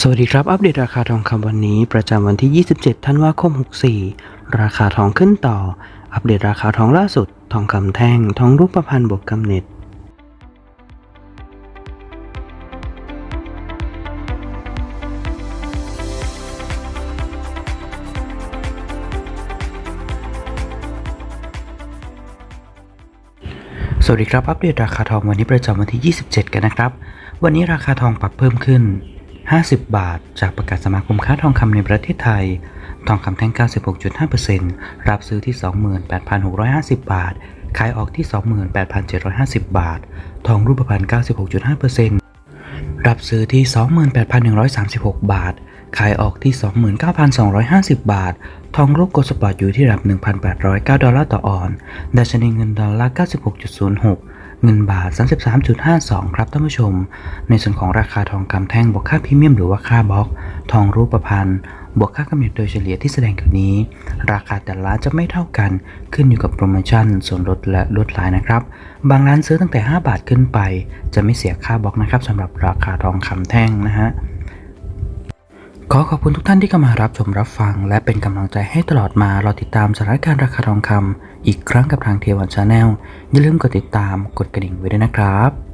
สวัสดีครับ อัปเดตราคาทองคำวันนี้ประจำวันที่ 27 ธันวาคม 64 ราคาทองขึ้นต่อ อัปเดตราคาทองล่าสุด ทองคำแท่ง ทองรูปพรรณบวกกำเนิดสวัสดีครับ อัปเดตราคาทองวันนี้ประจำวันที่ 27 กันนะครับ วันนี้ราคาทองปรับเพิ่มขึ้น 50 บาท จากประกาศสมาคมค้าทองคำในประเทศไทย ทองคำแท่ง 96.5%รับซื้อที่ 28,650 บาท ขายออกที่ 28,750 บาท ทองรูปพรรณ96.5%รับซื้อที่ 28,136 บาท ขายออกที่ 29,250 บาท ทองรูปโกลสปอร์ตอยู่ที่ระดับ 1,809 ดอลลาร์ต่อออน ดัชนีเงินดอลลาร์ 96.06 เงินบาท 33.52 ครับท่านผู้ชม ในส่วนของราคาทองคำแท่งบวกค่าพรีเมียมหรือว่าค่าบล็อก ทองรูปพรรณบวกค่ากำเนิดโดยเฉลี่ยที่แสดงอยู่นี้ ราคาแต่ละร้านจะไม่เท่ากัน ขึ้นอยู่กับโปรโมชั่น ส่วนลดและลดหลายนะครับ บางร้านซื้อตั้งแต่ 5 บาทขึ้นไป จะไม่เสียค่าบล็อกนะครับสำหรับราคาทองคำแท่งนะฮะ ขอขอบคุณทุกท่านที่เข้ามารับชมรับฟัง และเป็นกำลังใจให้ตลอดมา เราติดตามสถานการณ์ราคาทองคำอีกครั้งกับทางเทวันชาแนลอย่าลืมกดติดตามกดกระดิ่งไว้ด้วยนะครับ